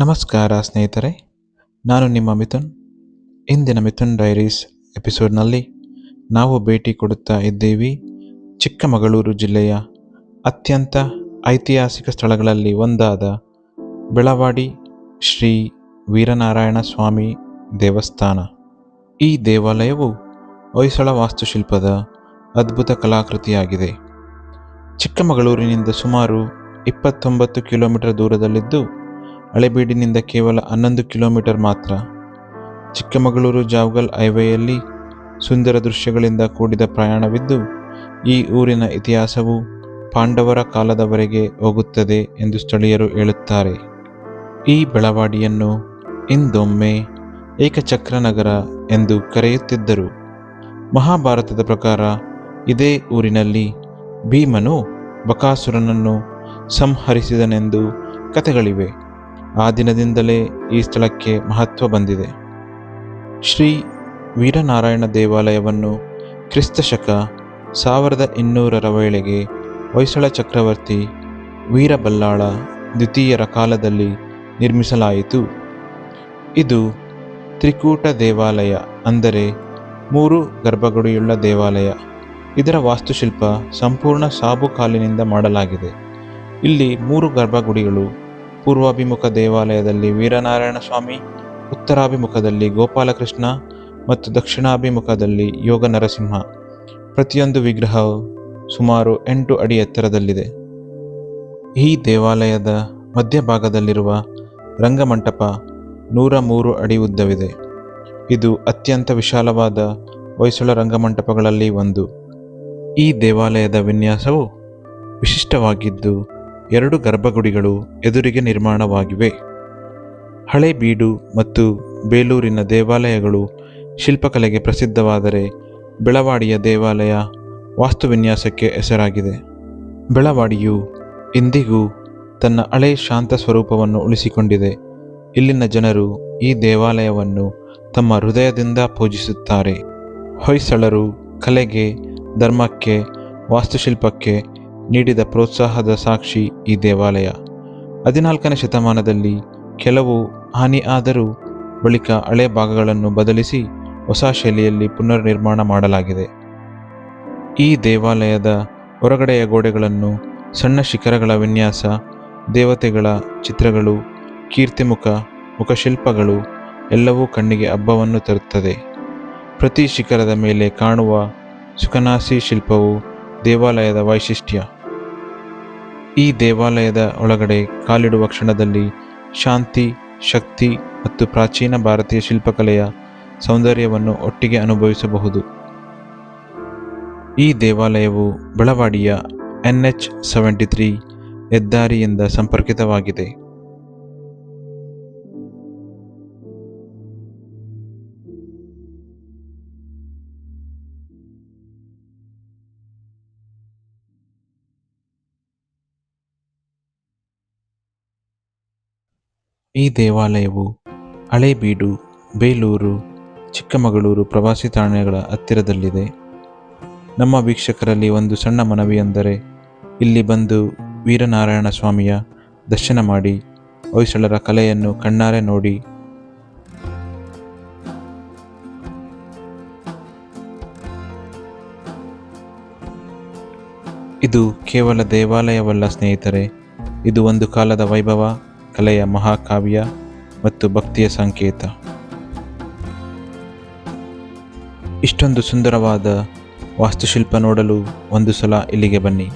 ನಮಸ್ಕಾರ ಸ್ನೇಹಿತರೆ, ನಾನು ನಿಮ್ಮ ಮಿಥುನ್. ಇಂದಿನ ಮಿಥುನ್ ಡೈರೀಸ್ ಎಪಿಸೋಡ್ನಲ್ಲಿ ನಾವು ಭೇಟಿ ಕೊಡುತ್ತಾ ಇದ್ದೀವಿ ಚಿಕ್ಕಮಗಳೂರು ಜಿಲ್ಲೆಯ ಅತ್ಯಂತ ಐತಿಹಾಸಿಕ ಸ್ಥಳಗಳಲ್ಲಿ ಒಂದಾದ ಬೆಳವಾಡಿ ಶ್ರೀ ವೀರನಾರಾಯಣ ಸ್ವಾಮಿ ದೇವಸ್ಥಾನ. ಈ ದೇವಾಲಯವು ಹೊಯ್ಸಳ ವಾಸ್ತುಶಿಲ್ಪದ ಅದ್ಭುತ ಕಲಾಕೃತಿಯಾಗಿದೆ. ಚಿಕ್ಕಮಗಳೂರಿನಿಂದ ಸುಮಾರು ಇಪ್ಪತ್ತೊಂಬತ್ತು ಕಿಲೋಮೀಟರ್ ದೂರದಲ್ಲಿದ್ದು ಹಳೆಬೀಡಿನಿಂದ ಕೇವಲ ಹನ್ನೊಂದು ಕಿಲೋಮೀಟರ್ ಮಾತ್ರ. ಚಿಕ್ಕಮಗಳೂರು ಜಾವ್ಗಲ್ ಹೈವೇಯಲ್ಲಿ ಸುಂದರ ದೃಶ್ಯಗಳಿಂದ ಕೂಡಿದ ಪ್ರಯಾಣವಿದ್ದು, ಈ ಊರಿನ ಇತಿಹಾಸವು ಪಾಂಡವರ ಕಾಲದವರೆಗೆ ಹೋಗುತ್ತದೆ ಎಂದು ಸ್ಥಳೀಯರು ಹೇಳುತ್ತಾರೆ. ಈ ಬೆಳವಾಡಿಯನ್ನು ಇಂದೊಮ್ಮೆ ಏಕಚಕ್ರ ನಗರ ಎಂದು ಕರೆಯುತ್ತಿದ್ದರು. ಮಹಾಭಾರತದ ಪ್ರಕಾರ ಇದೇ ಊರಿನಲ್ಲಿ ಭೀಮನು ಬಕಾಸುರನನ್ನು ಸಂಹರಿಸಿದನೆಂದು ಕಥೆಗಳಿವೆ. ಆ ದಿನದಿಂದಲೇ ಈ ಸ್ಥಳಕ್ಕೆ ಮಹತ್ವ ಬಂದಿದೆ. ಶ್ರೀ ವೀರನಾರಾಯಣ ದೇವಾಲಯವನ್ನು ಕ್ರಿಸ್ತಶಕ ಸಾವಿರದ ಇನ್ನೂರರ ವೇಳೆಗೆ ಹೊಯ್ಸಳ ಚಕ್ರವರ್ತಿ ವೀರಬಲ್ಲಾಳ ದ್ವಿತೀಯರ ಕಾಲದಲ್ಲಿ ನಿರ್ಮಿಸಲಾಯಿತು. ಇದು ತ್ರಿಕೂಟ ದೇವಾಲಯ ಅಂದರೆ ಮೂರು ಗರ್ಭಗುಡಿಯುಳ್ಳ ದೇವಾಲಯ. ಇದರ ವಾಸ್ತುಶಿಲ್ಪ ಸಂಪೂರ್ಣ ಸಾಬುಕಾಲಿನಿಂದ ಮಾಡಲಾಗಿದೆ. ಇಲ್ಲಿ ಮೂರು ಗರ್ಭಗುಡಿಗಳು ಪೂರ್ವಾಭಿಮುಖ ದೇವಾಲಯದಲ್ಲಿ ವೀರನಾರಾಯಣ ಸ್ವಾಮಿ, ಉತ್ತರಾಭಿಮುಖದಲ್ಲಿ ಗೋಪಾಲಕೃಷ್ಣ ಮತ್ತು ದಕ್ಷಿಣಾಭಿಮುಖದಲ್ಲಿ ಯೋಗ ನರಸಿಂಹ ಪ್ರತಿಯೊಂದು ವಿಗ್ರಹವು ಸುಮಾರು ಎಂಟು ಅಡಿ ಎತ್ತರದಲ್ಲಿದೆ. ಈ ದೇವಾಲಯದ ಮಧ್ಯಭಾಗದಲ್ಲಿರುವ ರಂಗಮಂಟಪ ನೂರ ಮೂರು ಅಡಿ ಉದ್ದವಿದೆ. ಇದು ಅತ್ಯಂತ ವಿಶಾಲವಾದ ಹೊಯ್ಸಳ ರಂಗಮಂಟಪಗಳಲ್ಲಿ ಒಂದು. ಈ ದೇವಾಲಯದ ವಿನ್ಯಾಸವು ವಿಶಿಷ್ಟವಾಗಿದ್ದು ಎರಡು ಗರ್ಭಗುಡಿಗಳು ಎದುರಿಗೆ ನಿರ್ಮಾಣವಾಗಿವೆ. ಹಳೆ ಬೀಡು ಮತ್ತು ಬೇಲೂರಿನ ದೇವಾಲಯಗಳು ಶಿಲ್ಪಕಲೆಗೆ ಪ್ರಸಿದ್ಧವಾದರೆ ಬೆಳವಾಡಿಯ ದೇವಾಲಯ ವಾಸ್ತುವಿನ್ಯಾಸಕ್ಕೆ ಹೆಸರಾಗಿದೆ. ಬೆಳವಾಡಿಯು ಇಂದಿಗೂ ತನ್ನ ಹಳೆ ಶಾಂತ ಸ್ವರೂಪವನ್ನು ಉಳಿಸಿಕೊಂಡಿದೆ. ಇಲ್ಲಿನ ಜನರು ಈ ದೇವಾಲಯವನ್ನು ತಮ್ಮ ಹೃದಯದಿಂದ ಪೂಜಿಸುತ್ತಾರೆ. ಹೊಯ್ಸಳರು ಕಲೆಗೆ, ಧರ್ಮಕ್ಕೆ, ವಾಸ್ತುಶಿಲ್ಪಕ್ಕೆ ನೀಡಿದ ಪ್ರೋತ್ಸಾಹದ ಸಾಕ್ಷಿ ಈ ದೇವಾಲಯ. ಹದಿನಾಲ್ಕನೇ ಶತಮಾನದಲ್ಲಿ ಕೆಲವು ಹಾನಿ ಆದರೂ ಬಳಿಕ ಹಳೆ ಭಾಗಗಳನ್ನು ಬದಲಿಸಿ ಹೊಸ ಶೈಲಿಯಲ್ಲಿ ಪುನರ್ನಿರ್ಮಾಣ ಮಾಡಲಾಗಿದೆ. ಈ ದೇವಾಲಯದ ಹೊರಗಡೆಯ ಗೋಡೆಗಳನ್ನು ಸಣ್ಣ ಶಿಖರಗಳ ವಿನ್ಯಾಸ, ದೇವತೆಗಳ ಚಿತ್ರಗಳು, ಕೀರ್ತಿಮುಖ ಮುಖಶಿಲ್ಪಗಳು ಎಲ್ಲವೂ ಕಣ್ಣಿಗೆ ಹಬ್ಬವನ್ನು ತರುತ್ತದೆ. ಪ್ರತಿ ಶಿಖರದ ಮೇಲೆ ಕಾಣುವ ಸುಖನಾಸಿ ಶಿಲ್ಪವು ದೇವಾಲಯದ ವೈಶಿಷ್ಟ್ಯ. ಈ ದೇವಾಲಯದ ಒಳಗಡೆ ಕಾಲಿಡುವ ಕ್ಷಣದಲ್ಲಿ ಶಾಂತಿ, ಶಕ್ತಿ ಮತ್ತು ಪ್ರಾಚೀನ ಭಾರತೀಯ ಶಿಲ್ಪಕಲೆಯ ಸೌಂದರ್ಯವನ್ನು ಒಟ್ಟಿಗೆ ಅನುಭವಿಸಬಹುದು. ಈ ದೇವಾಲಯವು ಬೆಳವಾಡಿಯ ಎನ್ ಎಚ್ ಸೆವೆಂಟಿ ತ್ರೀ ಹೆದ್ದಾರಿಯಿಂದ ಸಂಪರ್ಕಿತವಾಗಿದೆ. ಈ ದೇವಾಲಯವು ಹಳೇಬೀಡು, ಬೇಲೂರು, ಚಿಕ್ಕಮಗಳೂರು ಪ್ರವಾಸಿ ತಾಣಗಳ ಹತ್ತಿರದಲ್ಲಿದೆ. ನಮ್ಮ ವೀಕ್ಷಕರಲ್ಲಿ ಒಂದು ಸಣ್ಣ ಮನವಿ ಎಂದರೆ ಇಲ್ಲಿ ಬಂದು ವೀರನಾರಾಯಣ ಸ್ವಾಮಿಯ ದರ್ಶನ ಮಾಡಿ, ಹೊಯ್ಸಳರ ಕಲೆಯನ್ನು ಕಣ್ಣಾರೆ ನೋಡಿ. ಇದು ಕೇವಲ ದೇವಾಲಯವಲ್ಲ ಸ್ನೇಹಿತರೆ, ಇದು ಒಂದು ಕಾಲದ ವೈಭವ. ಕಲೆಯ ಮಹಾಕಾವ್ಯ ಮತ್ತು ಭಕ್ತಿಯ ಸಂಕೇತ. ಇಷ್ಟೊಂದು ಸುಂದರವಾದ ವಾಸ್ತುಶಿಲ್ಪ ನೋಡಲು ಒಂದು ಸಲ ಇಲ್ಲಿಗೆ ಬನ್ನಿ.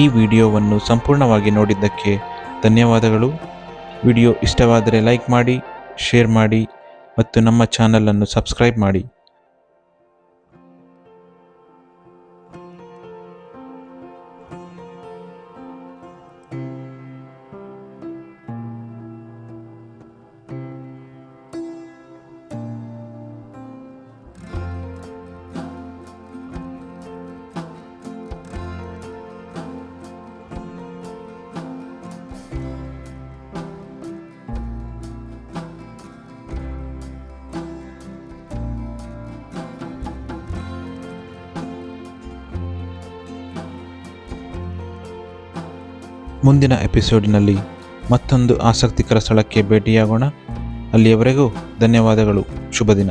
ಈ ವಿಡಿಯೋವನ್ನು ಸಂಪೂರ್ಣವಾಗಿ ನೋಡಿದ್ದಕ್ಕೆ ಧನ್ಯವಾದಗಳು. ವಿಡಿಯೋ ಇಷ್ಟವಾದರೆ ಲೈಕ್ ಮಾಡಿ, ಶೇರ್ ಮಾಡಿ ಮತ್ತು ನಮ್ಮ ಚಾನಲನ್ನು ಸಬ್ಸ್ಕ್ರೈಬ್ ಮಾಡಿ. ಮುಂದಿನ ಎಪಿಸೋಡಿನಲ್ಲಿ ಮತ್ತೊಂದು ಆಸಕ್ತಿಕರ ಸ್ಥಳಕ್ಕೆ ಭೇಟಿಯಾಗೋಣ. ಅಲ್ಲಿಯವರೆಗೂ ಧನ್ಯವಾದಗಳು. ಶುಭ ದಿನ